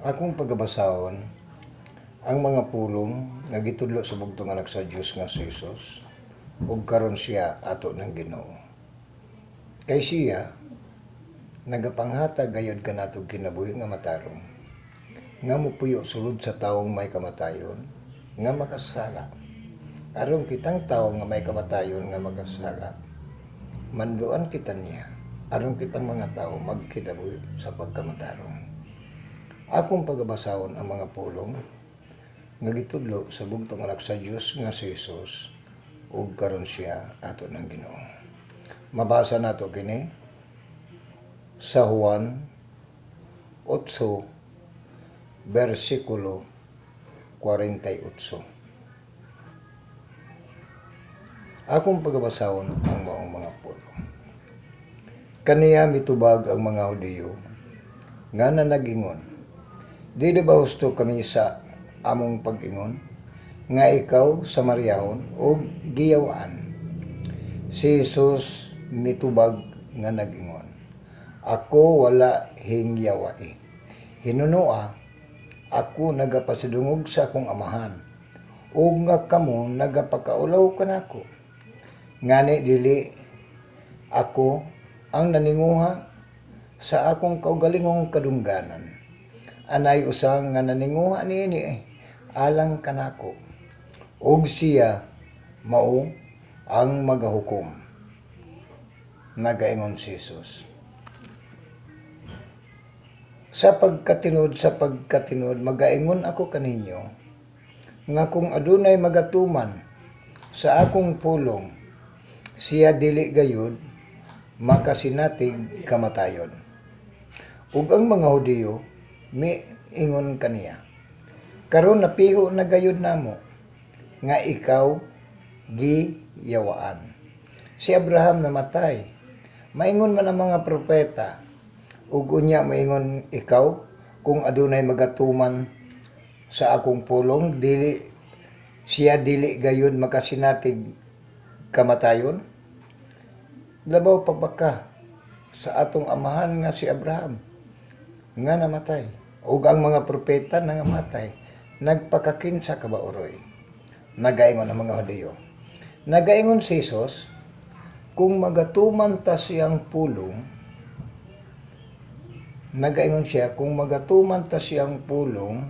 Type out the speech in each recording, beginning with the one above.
Akong pagabasahon ang mga pulong nga gitudlo sa bugtong anak sa Dios nga si Jesus ug karon siya ato ng Ginoo. Kay siya nagapanghatag gayud kanato kinabuhi nga matarong nga mupuyo sulod sa taong may kamatayon nga makasala. Aron kitang tawo nga may kamatayon nga makasala, manduan kita niya aron kitang mga tao magkinabuhi sa pagkamatarong. Akong pagabasahon ang mga pulong nga gitudlo sa bugtong anak sa Dios nga si Jesus ug karon siya ato ng Ginoo. Mabasa nato kini sa Juan 8 bersikulo 48. Akong pagabasahon ang maong mga pulong. Kaniya mitubag ang mga Hudiyo nga na Dili ba husto kami sa among pag-ingon nga ikaw sa Maryahon o giyawaan. Si Jesus mitubag nga nag-ingon. Ako wala hingyawai. Hinunoa ako nagapasidungog sa akong amahan ug nga kamo nagapakaulaw kanako. Ngani dili ako ang naninguha sa akong kaugalingong kadungganan anay usang nga naninguha niini eh, alang kanako. Ug siya mao ang magahukom. Nagaingon si Jesus. Sa pagkatinod sa pagkatinod magaingon ako kaninyo nga kung adunay magatuman sa akong pulong siya dili gayud makasinatig kamatayon. Ug ang mga Hudiyo mi ingon kaniya karon napiho na gayud namo nga ikaw giyawaan. Si Abraham namatay. Maingon man ang mga propeta ug unya maingon ikaw kung adunay magatuman sa akong pulong dili siya dili gayud makasinatig kamatayon? Labaw pa baka sa atong amahan nga si Abraham? Nga namatay ug ang mga propeta nga namatay nagpakakinsa ka ba uroy nagaingon ang mga Hudiyo. Nagaingon si Jesus kung magatuman ta siyang pulong nagaingon siya kung magatuman ta siyang pulong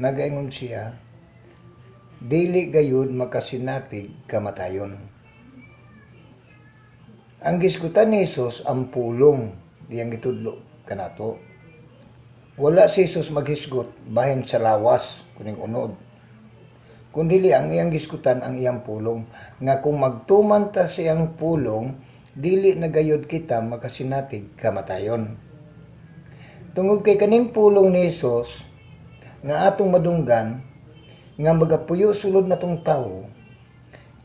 nagaingon siya dili gayud makasinatig kamatayon. Ang gisgutan ni Jesus ang pulong diyang gitudlo kanato wala si Jesus maghisgot bahin sa lawas kuning unod kundili ang iyang giskutan ang iyang pulong. Nga kung magtuman ta siyang pulong dili nagayod kita makasinatig kamatayon. Tungod kay kaning pulong ni Jesus nga atong madunggan nga magapuyo sulod natong tawo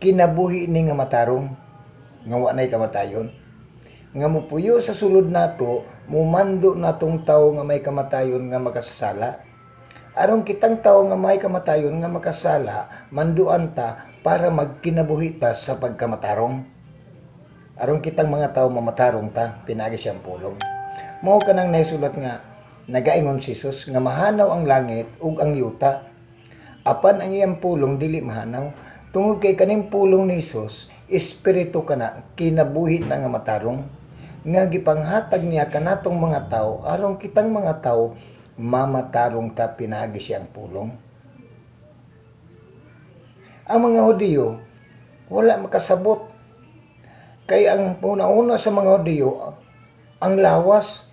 kinabuhi ni nga matarong nga wa nay kamatayon. Nga mupuyo sa sulod nato mumando natong tawo nga may kamatayon nga makasasala. Aron kitang tawo nga may kamatayon nga makasala manduan ta para magkinabuhi ta sa pagkamatarong. Aron kitang mga tawo mamatarong ta pinagi siyang pulong. Mao kanang naisulat nga nagaingon si Jesus nga mahanaw ang langit ug ang yuta. Apan ang iyang pulong dili mahanaw. Tungod kay kaning pulong ni Jesus espiritu kana kinabuhi na nga matarong nga gipanghatag niya kanatong mga tao aron kitang mga tao mamatarong ta pinagi siyang pulong. Ang mga Hudiyo wala makasabot. Kay ang una-una sa mga Hudiyo ang lawas.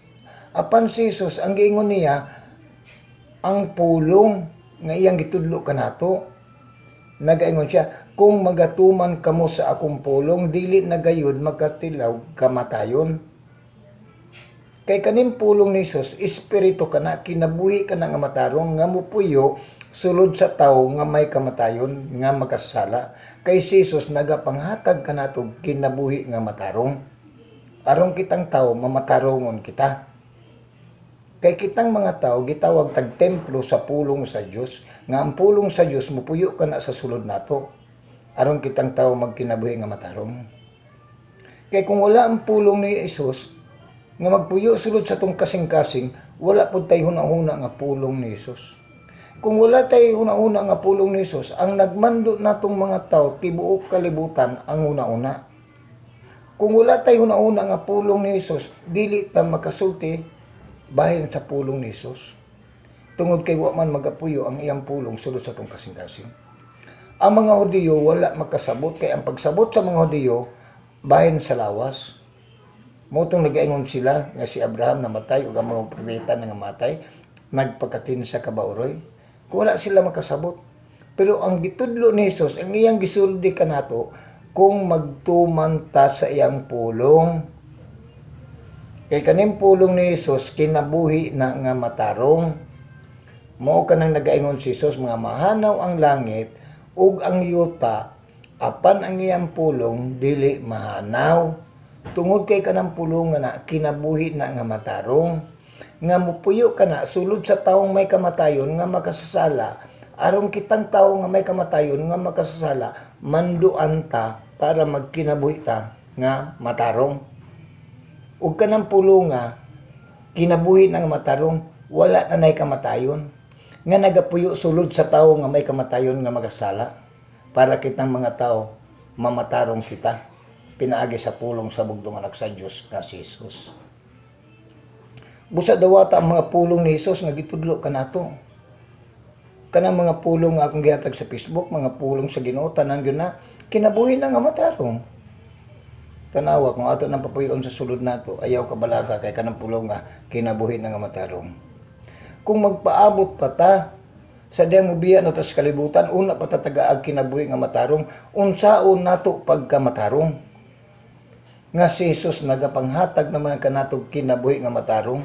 Apan si Jesus ang giingon niya ang pulong nga iyang gitudlo kanato nagaingon siya kung magatuman kamo sa akong pulong dili na gayud magkatilaw kamatayon kay kanin pulong ni Jesus espiritu kana kinabuhi ka nga matarong nga mupuyo sulod sa tawo nga may kamatayon nga makasala. Kay si Jesus nagapanghatag kanato kinabuhi nga matarong. Aron kitang tawo mamatarongon kita Kay kitang mga tao gitawag tag templo sa pulong sa Dios, nga ang pulong sa Dios mupuyo kana sa sulod nato. Aron kitang tao magkinabuhi nga matarong. Kay kung wala ang pulong ni Jesus nga magpuyo sulod sa tong kasing-kasing, wala po tayo hunahuna nga pulong ni Jesus. Kung wala tayo hunahuna nga pulong ni Jesus, ang nagmando natong mga tao tibuok kalibutan ang una-una. Kung wala tayo hunahuna nga pulong ni Jesus, dili ta makasulti bahin sa pulong ni Jesus. Tungod kay wa man magapuyo ang iyang pulong sulod sa tong kasing-kasing. Ang mga Hudiyo wala makasabot kay ang pagsabot sa mga Hudiyo bahin sa lawas. Motong nagaingon sila nga si Abraham namatay ug ang mga propeta nga namatay nagpagkakinsa ka ba uroy. Kung wala sila makasabot. Pero ang gitudlo ni Jesus, ang iyang gisuldi kanato kung magtuman ta sa iyang pulong. Kay kaning pulong ni Jesus kinabuhi na nga matarong. Mao kanang nagaingon si Jesus mga mahanaw ang langit ug ang yuta apan ang iyang pulong dili mahanaw. Tungod kay kanang pulong nga na kinabuhi na nga matarong nga mupuyo ka na sulod sa taong may kamatayon nga makasasala aron kitang tao nga may kamatayon nga makasasala manduan ta para magkinabuhi ta nga matarong ug kanang pulo nga kinabuhi na nga matarong wala na nay kamatayon. Nga nagapuyo sulod sa tao nga may kamatayon nga magasala para kitang mga tao mamatarong kita. Pinaagi sa pulong sa bugtong anak sa Dios nga si Jesus. Busa dawata ang mga pulong ni Jesus nga gitudlo kanato kanang mga pulong nga akong gihatag sa Facebook mga pulong sa Ginoo tanan gyud na kinabuhi na nga matarong tanawa kung ato nang papuyon sa sulod nato ayaw kabalaga kay kanang pulong nga kinabuhi na nga matarong. Kung magpaabot pa ta sa diyang mubiyan o tas kalibutan una pa ta tagaag kinabuhi nga matarong unsaon nato pagka matarong nga si Jesus nagapanghatag naman kanatog kinabuhi nga matarong.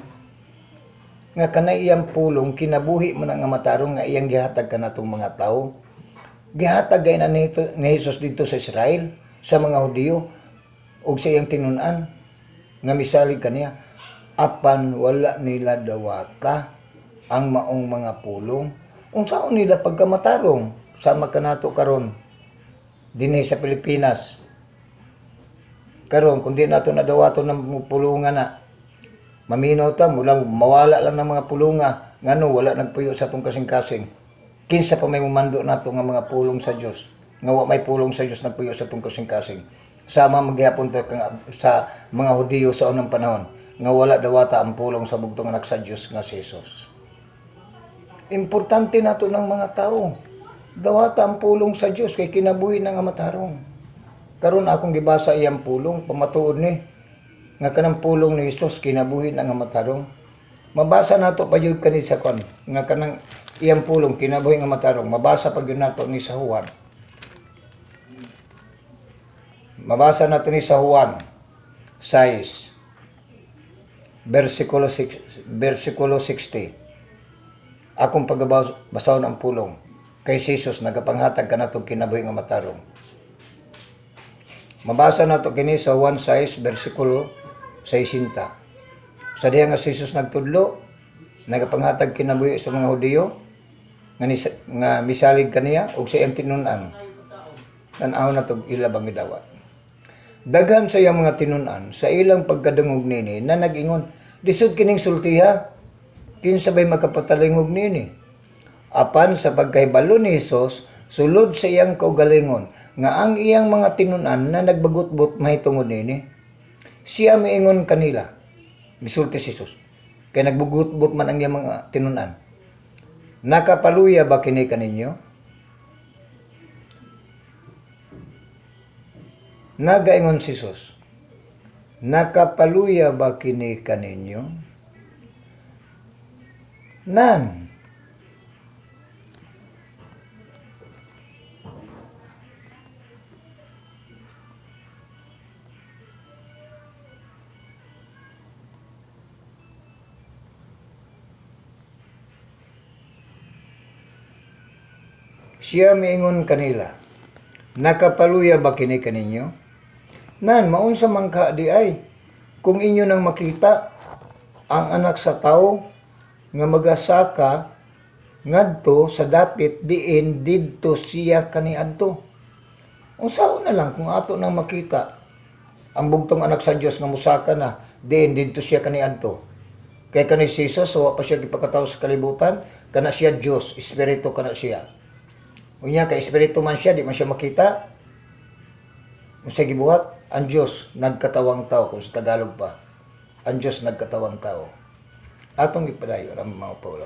Nga kanay iyang pulong kinabuhi man nga matarong nga iyang gihatag kanatong mga tao. Gihatag na nito ni Jesus dito sa Israel sa mga Hudiyo ug sa iyang tinunan nga misalig kaniya apan wala nila dawata ang maong mga pulong unsaon nila pagkamatarong sama kanato karon dinhi sa Pilipinas. Karon kung di nato nadawato ng pulungan na maminaw ta mula mawala lang ng mga pulunga ngano wala nagpuyo sa tong kasing-kasing. Kinsa pa may mumando nato nga mga pulong sa Dios nga wa may pulong sa Dios nagpuyo sa tong kasing-kasing sama magyapon ta sa mga Hudiyo sa unang panahon nga wala dawata ang pulong sa bugtong anak sa Dios nga si Jesus. Importante nato ng mga tao. Dawata ang pulong sa Dios kay kinabuhi na nga matarong. Karon akong gibasa iyang pulong pamatuod ni nga kanang pulong ni Hesus kinabuhi na nga matarong. Mabasa nato pa jud kani sa kon nga kanang iyang pulong kinabuhi nga matarong. Mabasa pa gyud nato ni sa Juan mabasa nato ni sa Juan 6 versikulo 6 versikulo 60 akong pagbasahon ang pulong kay Jesus nagapanghatag kanatong kinabuhi nga matarong Mabasa nato kini sa 1:6 bersikulo 60. Sa diha nga si Jesus nagtudlo, nagapanghatag kinabuhi sa mga Hudiyo nga, nga misalig kaniya ug sa iyang tinunan. Tan-aw na to ilabang gidawat. Daghan sa iyang mga tinunan sa ilang pagkadungog nini na nag-ingon, lisod kining sultiha, kinsa bay makapatalingog nini. Apan sa pagkahibalo ni Jesus, sulod sa iyang kaugalingon, nga ang iyang mga tinunan na nagbagot-bot mahitungod nini. Siya miingon kanila misulti si Jesus. Kay nagbugot-bot man ang iyang mga tinunan. Nakapaluya ba kini kaninyo nagaingon si Jesus nakapaluya ba kini kaninyo nan Siya miingon kanila, Nakapaluya ba kini kaninyo? Nan, maunsa man ka di ay, kung inyo nang makita ang anak sa tao nga magasaka ngadto sa dapit diin didto siya kaniadto. Unsaon na lang kung ato nang makita ang bugtong anak sa Dios nga musaka na diin didto siya kaniadto. Kay kanay si Jesus, so pa siya gipagkatao sa kalibutan, kana siya Dios, espiritu kana siya. Unya kay espiritu man siya, di man siya makita. Usa gibuhat, ang Dios nagkatawang tao kung sa Tagalog pa. Ang Dios nagkatawang tao. Atong ipadayon ang mga paulo.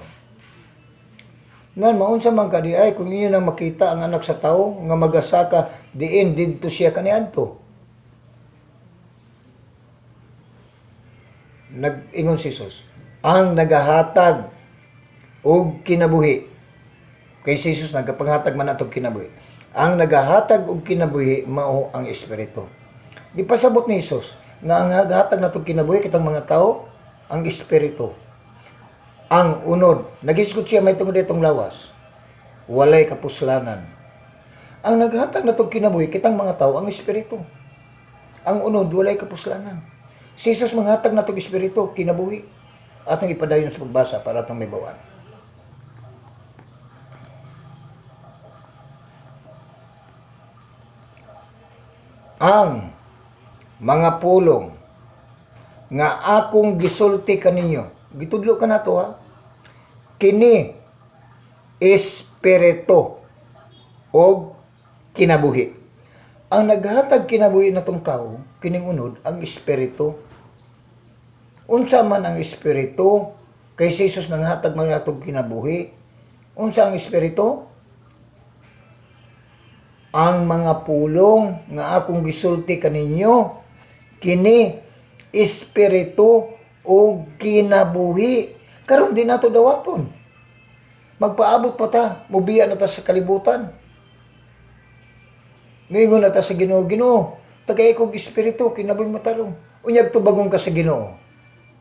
Ngan maunsa man ka di ay kung inyo nang makita ang anak sa tao nga magasaka diin didto siya kaniadto. Nag-ingon si Jesus, ang nagahatag og kinabuhi. Kay si Jesus nagapanghatag man atong kinabuhi. Ang nagahatag og kinabuhi mao ang espiritu. Di pasabot ni Jesus nga ang nagahatag natong kinabuhi kitang mga tao ang espiritu. Ang unod, nagisgot siya may tungod itong lawas. Walay kapuslanan. Ang naghatag natong kinabuhi kitang mga tao ang espiritu. Ang unod, walay kapuslanan. Si Jesus manghatag natong espiritu, kinabuhi. Atong ipadayon sa pagbasa para atong may bawaan. Ang mga pulong nga akong gisulti kaninyo. Gitudlo ka na to ha. Kini espiritu o kinabuhi. Ang naghatag kinabuhi na tong tao, kining unod, ang espiritu. Unsa man ang espiritu, kay si Jesus nanghatag man natong kinabuhi. Unsa ang espiritu? Ang mga pulong nga akong gisulti kaninyo, kini espiritu o kinabuhi. Karon di nato dawaton. Magpaabot pa ta, mubiya na ta sa kalibutan. Mingon na ta sa Ginoo, Ginoo, tagay kong espiritu kinabuhing matarong. Unyag tubagong ka sa Ginoo.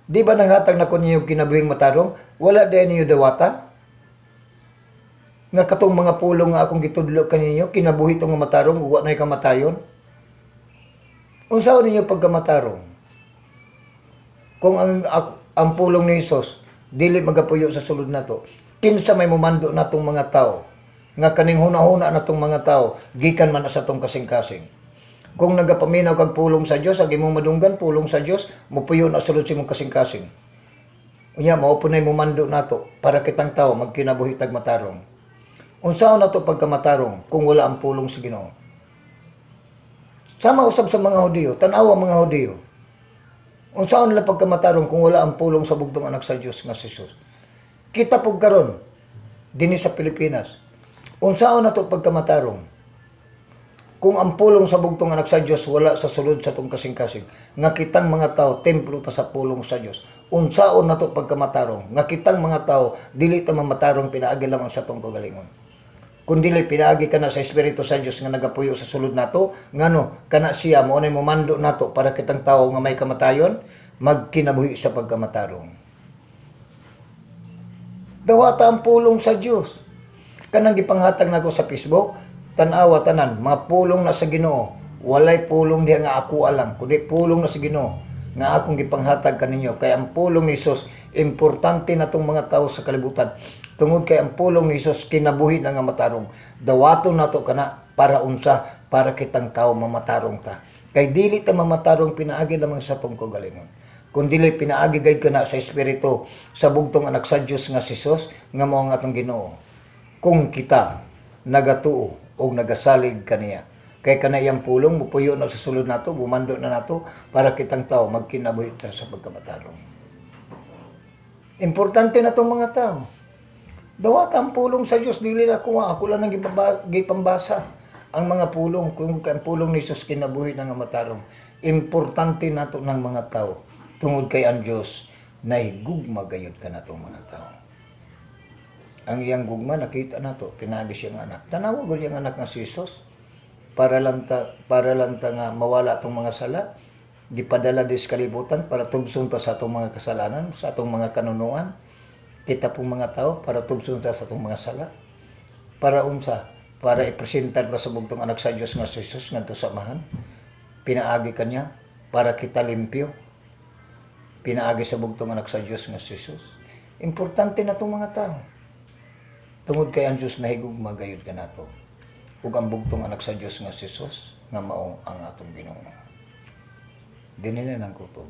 Di ba nanghatag na ko ninyo kinabuhing matarong? Wala din ninyo dawata? Nga katong mga pulong nga akong gitudlo kaninyo, kinabuhi tong matarong, uwa na kamatayon. Unsaon ninyo pagkamatarong? Kung ang, ang, pulong ni Jesus, dili magapuyo sa sulod nato, kinsa may mumando natong mga tao, nga kaning huna-huna natong mga tao, gikan man sa tong kasing-kasing. Kung nagapaminaw kag pulong sa Dios, ag imong madunggan pulong sa Dios, mupuyo na sulod sa imong kasing-kasing. Unya mao punay mumando nato para kitang tao magkinabuhi tag matarong. Unsaon nato pagkamatarong kung wala ang pulong sa Ginoo? Sama usab sa mga Hudiyo, tan-awa mga Hudiyo. Unsaon nila pagkamatarong kung wala ang pulong sa bugtong anak sa Dios nga si Jesus? Kita pug karon dinhi sa Pilipinas. Unsaon nato pagkamatarong? Kung ang pulong sa bugtong anak sa Dios wala sa sulod sa tong kasing-kasing, nga kitang mga tao templo ta sa pulong sa Dios. Unsaon nato pagkamatarong? Nga kitang mga tao dili ta mamatarong pinaagi lamang sa tong kagalingon. Kung dili pinaagi ka na sa Espiritu sa Dios nga nagapuyo sa sulod nato, ngano kana siya mo nay momando nato para kitang tao nga may kamatayon magkinabuhi sa pagkamatarong. Dawata ang pulong sa Dios. Kanang gipanghatag nako sa Facebook, tan-awa tanan, mga pulong na sa Ginoo. Walay pulong diha nga ako alang, kundi pulong na sa Ginoo nga akong gipanghatag kaninyo. Kay ang pulong ni Jesus importante na tong mga tao sa kalibutan. Tungod kay ang pulong ni Jesus kinabuhi na nga matarong. Dawaton nato kana para unsa para kitang tao mamatarong ta. Kay dili ta mamatarong pinaagi lamang sa tong kagalingon kung dili pinaagi gayud kana sa espiritu sa bugtong anak sa Dios nga si Jesus nga mao nga atong Ginoo kung kita nagatuo o nagasalig kaniya kay kanayang pulong mupuyo na sa sulod nato bumando na nato para kitang tao magkinabuhi ta sa pagkamatarong importante na tong mga tao. Dawa ka ang pulong sa Dios dili na kuha ako lang nang gipamba- gipambasa ang mga pulong kung ang pulong ni Jesus kinabuhi na matarong. Importante nato ng mga tao tungod kay ang Dios nahigugma gayud ka natong mga tao. Ang iyang gugma nakita nato pinagi siya nga anak. Tanawa gud anak nga si Jesus para lang ta para lang ta nga mawala atong mga sala. Gipadala dis kalibutan para tubson ta sa atong mga kasalanan sa atong mga kanunuan. Kita pong mga tao para tubson ta sa atong mga sala. Para unsa? Para ipresentar ta sa bugtong anak sa Dios nga si Jesus ngadto sa amahan pinaagi kanya para kita limpyo. Pinaagi sa bugtong anak sa Dios nga si Jesus. Importante na itong mga tao. Tungod kay ang Dios nahigugma gayud ka nato ug ang bugtong anak sa Dios nga si Jesus nga mao ang atong Ginoo. Dinhi na nang kutob